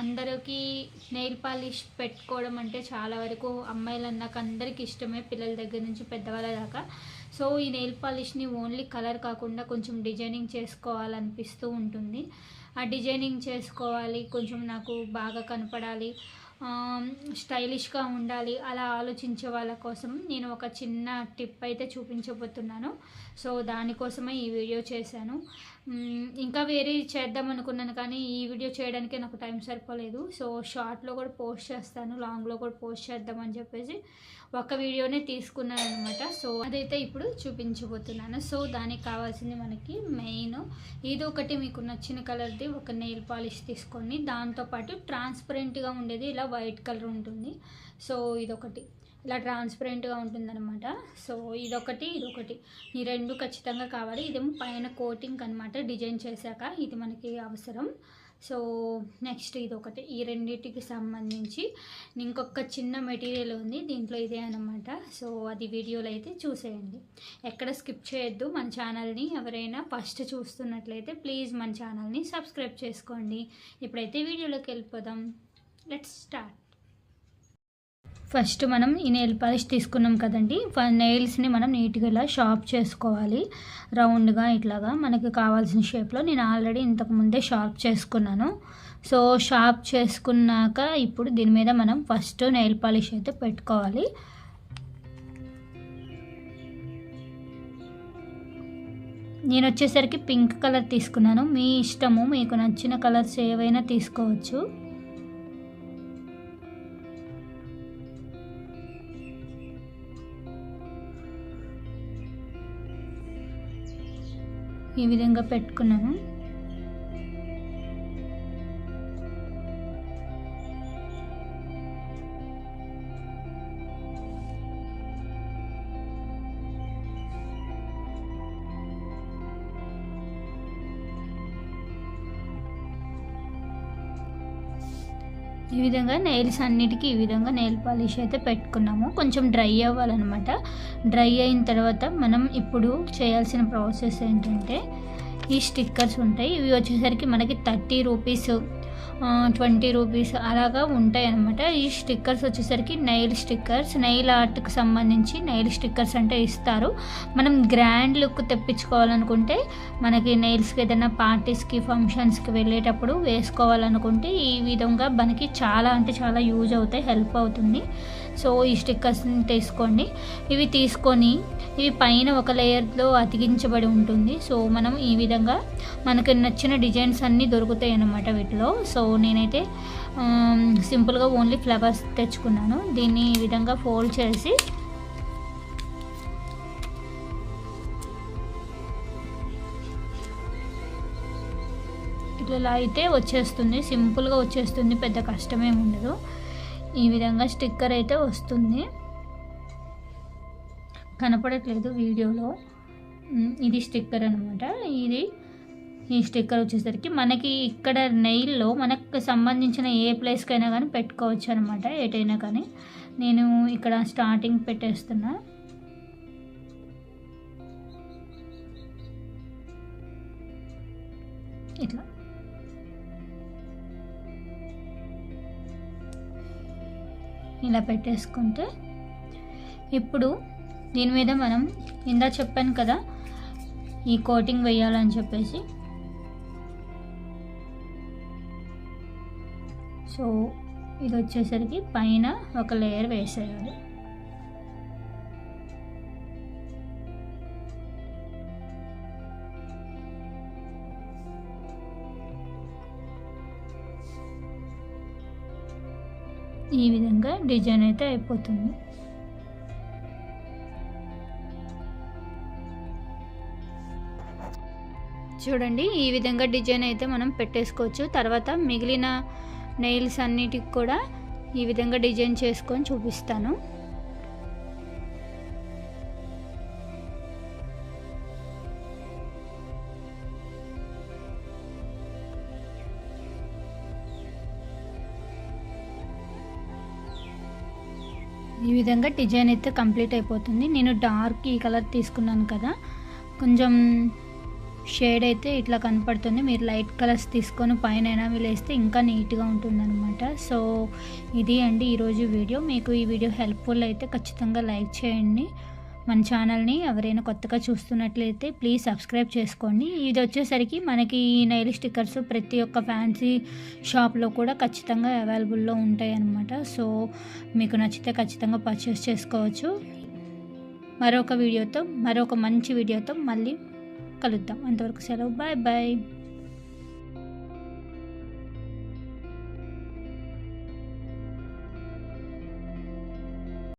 అందరికీ nail polish పెట్టుకోవడం అంటే చాలా వరకు అమ్మాయిలు అన్నాక అందరికీ ఇష్టమే పిల్లల దగ్గర నుంచి పెద్దవాళ్ళ దాకా. సో ఈ నెయిల్ పాలిష్ని ఓన్లీ కలర్ కాకుండా కొంచెం డిజైనింగ్ చేసుకోవాలనిపిస్తూ ఉంటుంది. ఆ డిజైనింగ్ చేసుకోవాలి కొంచెం నాకు బాగా కనపడాలి స్టైలిష్గా ఉండాలి అలా ఆలోచించే వాళ్ళ కోసం నేను ఒక చిన్న టిప్ అయితే చూపించబోతున్నాను. సో దానికోసమే ఈ వీడియో చేశాను. ఇంకా వేరే చేద్దాం అనుకున్నాను కానీ ఈ వీడియో చేయడానికి నాకు టైం సరిపోలేదు. సో షార్ట్లో కూడా పోస్ట్ చేస్తాను లాంగ్లో కూడా పోస్ట్ చేద్దామని చెప్పేసి ఒక వీడియోనే తీసుకున్నాను అనమాట సో అదైతే ఇప్పుడు చూపించబోతున్నాను. సో దానికి కావాల్సింది మనకి మెయిన్ ఇది ఒకటి మీకు నచ్చిన కలర్ది ఒక నెయిల్ పాలిష్ తీసుకోండి. దాంతోపాటు ట్రాన్స్పరెంట్గా ఉండేది ఇలా వైట్ కలర్ ఉంటుంది. సో ఇదొకటి. ఇలా ట్రాన్స్పరెంట్గా ఉంటుందన్నమాట. సో ఇదొకటి ఇదొకటి. ఈ రెండు ఖచ్చితంగా కావాలి. ఇదేమో పైన కోటింగ్ అనమాట డిజైన్ చేశాక ఇది మనకి అవసరం. సో నెక్స్ట్ ఇది ఒకటి ఈ రెండింటికి సంబంధించి ఇంకొక చిన్న మెటీరియల్ ఉంది. దీంట్లో ఇదే అనమాట సో అది వీడియోలు అయితే చూసేయండి. ఎక్కడ స్కిప్ చేయొద్దు. మన ఛానల్ని ఎవరైనా ఫస్ట్ చూస్తున్నట్లయితే ప్లీజ్ మన ఛానల్ని సబ్స్క్రైబ్ చేసుకోండి. ఇప్పుడైతే వీడియోలోకి వెళ్ళిపోదాం. లెట్స్ స్టార్ట్ ఫస్ట్ మనం ఈ నెయిల్ పాలిష్ తీసుకున్నాం కదండి. నెయిల్స్ని మనం నీట్గా ఇలా షార్ప్ చేసుకోవాలి. రౌండ్గా ఇట్లాగా మనకి కావాల్సిన షేప్లో నేను ఆల్రెడీ ఇంతకు ముందే షార్ప్ చేసుకున్నాను. సో షార్ప్ చేసుకున్నాక ఇప్పుడు దీని మీద మనం ఫస్ట్ నెయిల్ పాలిష్ అయితే పెట్టుకోవాలి. నేను వచ్చేసరికి పింక్ కలర్ తీసుకున్నాను. మీ ఇష్టము మీకు నచ్చిన కలర్స్ ఏవైనా తీసుకోవచ్చు. ఈ విధంగా పెట్టుకున్నాను. ఈ విధంగా నెయిల్స్ అన్నిటికీ ఈ విధంగా నెయిల్ పాలిష్ అయితే పెట్టుకున్నాము. కొంచెం డ్రై అవ్వాలన్నమాట. డ్రై అయిన తర్వాత మనం ఇప్పుడు చేయాల్సిన ప్రాసెస్ ఏంటంటే ఈ స్టిక్కర్స్ ఉంటాయి. ఇవి వచ్చేసరికి మనకి థర్టీ రూపీస్ ట్వంటీ రూపీస్ అలాగా ఉంటాయి అన్నమాట ఈ స్టిక్కర్స్ వచ్చేసరికి నైల్ స్టిక్కర్స్. నైల్ ఆర్ట్కి సంబంధించి నైల్ స్టిక్కర్స్ అంటే ఇస్తారు. మనం గ్రాండ్ లుక్ తెప్పించుకోవాలనుకుంటే మనకి నైల్స్కి ఏదైనా పార్టీస్కి ఫంక్షన్స్కి వెళ్ళేటప్పుడు వేసుకోవాలనుకుంటే ఈ విధంగా మనకి చాలా అంటే చాలా యూజ్ అవుతాయి హెల్ప్ అవుతుంది. సో ఈ స్టిక్కర్స్ని తీసుకోండి. ఇవి తీసుకొని ఇవి పైన ఒక లేయర్లో అతికించబడి ఉంటుంది. సో మనం ఈ విధంగా మనకి నచ్చిన డిజైన్స్ అన్నీ దొరుకుతాయి అన్నమాట వీటిలో. సో నేనైతే సింపుల్గా ఓన్లీ ఫ్లవర్స్ తెచ్చుకున్నాను. దీన్ని ఈ విధంగా ఫోల్డ్ చేసి ఇట్లా అయితే వచ్చేస్తుంది. సింపుల్గా వచ్చేస్తుంది. పెద్ద కష్టమేం ఉండదు. ఈ విధంగా స్టిక్కర్ అయితే వస్తుంది. కనపడట్లేదు వీడియోలో. ఇది స్టిక్కర్ అనమాట ఇది ఈ స్టిక్కర్ వచ్చేసరికి మనకి ఇక్కడ నెయిల్లో మనకు సంబంధించిన ఏ ప్లేస్కైనా కానీ పెట్టుకోవచ్చు అనమాట ఏటైనా కానీ. నేను ఇక్కడ స్టార్టింగ్ పెట్టేస్తున్నా. ఇట్లా. ఇలా పెట్టేసుకుంటే ఇప్పుడు దీని మీద మనం ఇందా చెప్పాను కదా ఈ కోటింగ్ వేయాలని చెప్పేసి. సో ఇది వచ్చేసరికి పైన ఒక లేయర్ వేసేయాలి. ఈ విధంగా డిజైన్ అయితే అయిపోతుంది. చూడండి ఈ విధంగా డిజైన్ అయితే మనం పెట్టేసుకోవచ్చు. తర్వాత మిగిలిన నెయిల్స్ అన్నిటికి కూడా ఈ విధంగా డిజైన్ చేసుకొని చూపిస్తాను. ఈ విధంగా డిజైన్ అయితే కంప్లీట్ అయిపోతుంది. నేను డార్క్ ఈ కలర్ తీసుకున్నాను కదా. కొంచెం షేడ్ అయితే ఇట్లా కనపడుతుంది. మీరు లైట్ కలర్స్ తీసుకొని పైన వేస్తే ఇంకా నీట్గా ఉంటుందన్నమాట. సో ఇది అండి ఈరోజు వీడియో. మీకు ఈ వీడియో హెల్ప్ఫుల్ అయితే ఖచ్చితంగా లైక్ చేయండి. మన ఛానల్ని ఎవరైనా కొత్తగా చూస్తున్నట్లయితే ప్లీజ్ సబ్స్క్రైబ్ చేసుకోండి. ఇది వచ్చేసరికి మనకి ఈ నైల్ స్టిక్కర్స్ ప్రతి ఒక్క ఫ్యాన్సీ షాప్లో కూడా ఖచ్చితంగా అవైలబుల్లో ఉంటాయి అన్నమాట సో మీకు నచ్చితే ఖచ్చితంగా పర్చేస్ చేసుకోవచ్చు. మరొక వీడియోతో మరొక మంచి వీడియోతో మళ్ళీ కలుద్దాం. అంతవరకు సెలవు. Bye bye.